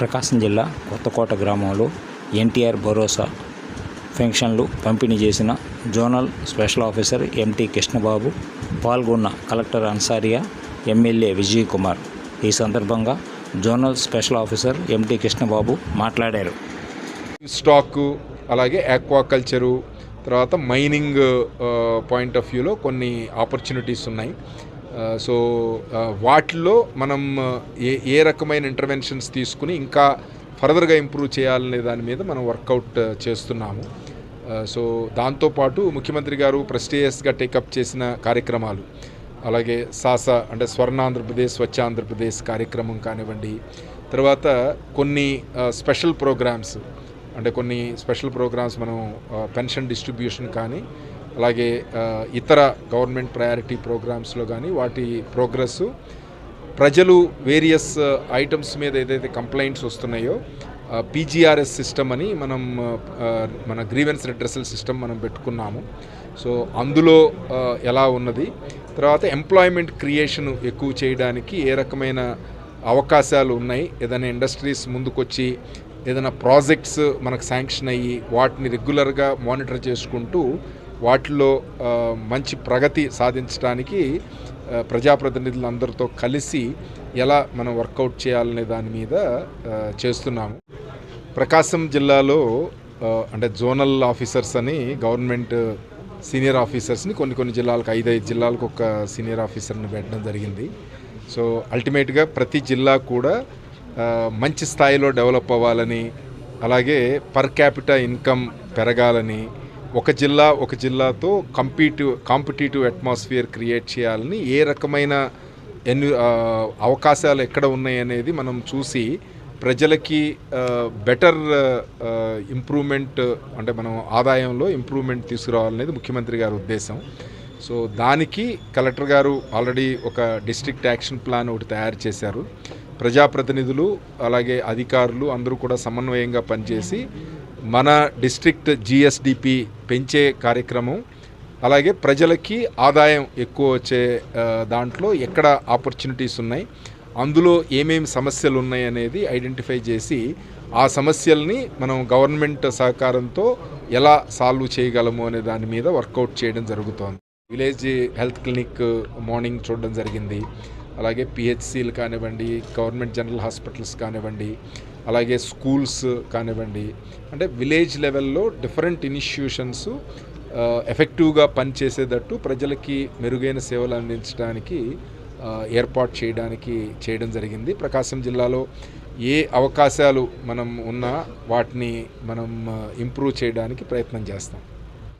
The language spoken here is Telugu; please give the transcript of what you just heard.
ప్రకాశం జిల్లా కొత్తకోట గ్రామంలో ఎన్టీఆర్ భరోసా పెన్షన్లు పంపిణీ చేసిన zonal special officer M T Krishnababu పాల్గొన్న కలెక్టర్ అన్సారియా ఎమ్మెల్యే విజయ్ కుమార్. ఈ సందర్భంగా zonal special officer M T Krishnababu మాట్లాడారు. స్టాక్ అలాగే ఆక్వాకల్చరు తర్వాత మైనింగ్ పాయింట్ ఆఫ్ వ్యూలో కొన్ని ఆపర్చునిటీస్ ఉన్నాయి. సో వాటిలో మనం ఏ ఏ రకమైన ఇంటర్వెన్షన్స్ తీసుకుని ఇంకా ఫర్దర్గా ఇంప్రూవ్ చేయాలనే దాని మీద మనం వర్కౌట్ చేస్తున్నాము. సో దాంతోపాటు ముఖ్యమంత్రి గారు ప్రెస్టీజియస్గా టేకప్ చేసిన కార్యక్రమాలు అలాగే సాస అంటే స్వర్ణ ఆంధ్రప్రదేశ్ స్వచ్ఛ ఆంధ్రప్రదేశ్ కార్యక్రమం కానివ్వండి. తర్వాత కొన్ని స్పెషల్ ప్రోగ్రామ్స్ అంటే కొన్ని స్పెషల్ ప్రోగ్రామ్స్ మనం పెన్షన్ డిస్ట్రిబ్యూషన్ కానీ అలాగే ఇతర గవర్నమెంట్ ప్రయారిటీ ప్రోగ్రామ్స్లో కానీ వాటి ప్రోగ్రెస్ ప్రజలు వేరియస్ ఐటమ్స్ మీద ఏదైతే కంప్లైంట్స్ వస్తున్నాయో పీజీఆర్ఎస్ సిస్టమ్ అని మనం మన గ్రీవెన్స్ రిడ్రెసల్ సిస్టమ్ మనం పెట్టుకున్నాము. సో అందులో ఎలా ఉన్నది? తర్వాత ఎంప్లాయ్మెంట్ క్రియేషన్ ఎక్కువ చేయడానికి ఏ రకమైన అవకాశాలు ఉన్నాయి? ఏదైనా ఇండస్ట్రీస్ ముందుకొచ్చి ఏదైనా ప్రాజెక్ట్స్ మనకు శాంక్షన్ అయ్యి వాటిని రెగ్యులర్గా మానిటర్ చేసుకుంటూ వాటిలో మంచి ప్రగతి సాధించడానికి ప్రజాప్రతినిధులందరితో కలిసి ఎలా మనం వర్కౌట్ చేయాలనే దాని మీద చేస్తున్నాము. ప్రకాశం జిల్లాలో అంటే జోనల్ ఆఫీసర్స్ అని గవర్నమెంట్ సీనియర్ ఆఫీసర్స్ని కొన్ని కొన్ని జిల్లాలకు ఐదైదు జిల్లాలకు ఒక సీనియర్ ఆఫీసర్ని పెట్టడం జరిగింది. సో అల్టిమేట్గా ప్రతి జిల్లా కూడా మంచి స్థాయిలో డెవలప్ అవ్వాలని అలాగే పర్ క్యాపిటల్ ఇన్కమ్ పెరగాలని ఒక జిల్లా ఒక జిల్లాతో కంపీటివ్ కాంపిటేటివ్ అట్మాస్ఫియర్ క్రియేట్ చేయాలని ఏ రకమైన ఎన్ని అవకాశాలు ఎక్కడ ఉన్నాయి అనేది మనం చూసి ప్రజలకి బెటర్ ఇంప్రూవ్మెంట్ అంటే మనం ఆదాయంలో ఇంప్రూవ్మెంట్ తీసుకురావాలనేది ముఖ్యమంత్రి గారి ఉద్దేశం. సో దానికి కలెక్టర్ గారు ఆల్రెడీ ఒక డిస్ట్రిక్ట్ యాక్షన్ ప్లాన్ ఒకటి తయారు చేశారు. ప్రజాప్రతినిధులు అలాగే అధికారులు అందరూ కూడా సమన్వయంగా పనిచేసి మన డిస్ట్రిక్ట్ జిఎస్డిపి పెంచే కార్యక్రమం అలాగే ప్రజలకి ఆదాయం ఎక్కువ వచ్చే దాంట్లో ఎక్కడ ఆపర్చునిటీస్ ఉన్నాయి అందులో ఏమేమి సమస్యలు ఉన్నాయి అనేది ఐడెంటిఫై చేసి ఆ సమస్యల్ని మనం గవర్నమెంట్ సహకారంతో ఎలా సాల్వ్ చేయగలము అనే దాని మీద వర్కౌట్ చేయడం జరుగుతోంది. విలేజ్ హెల్త్ క్లినిక్ మార్నింగ్ చూడడం జరిగింది. అలాగే పిహెచ్సిలు కానివ్వండి గవర్నమెంట్ జనరల్ హాస్పిటల్స్ కానివ్వండి అలాగే స్కూల్స్ కానివ్వండి అంటే విలేజ్ లెవెల్లో డిఫరెంట్ ఇనిష్యూషన్స్ ఎఫెక్టివ్గా పనిచేసేటట్టు ప్రజలకి మెరుగైన సేవలు అందించడానికి ఏర్పాటు చేయడానికి చేయడం జరిగింది. ప్రకాశం జిల్లాలో ఏ అవకాశాలు మనం ఉన్నా వాటిని మనం ఇంప్రూవ్ చేయడానికి ప్రయత్నం చేస్తాం.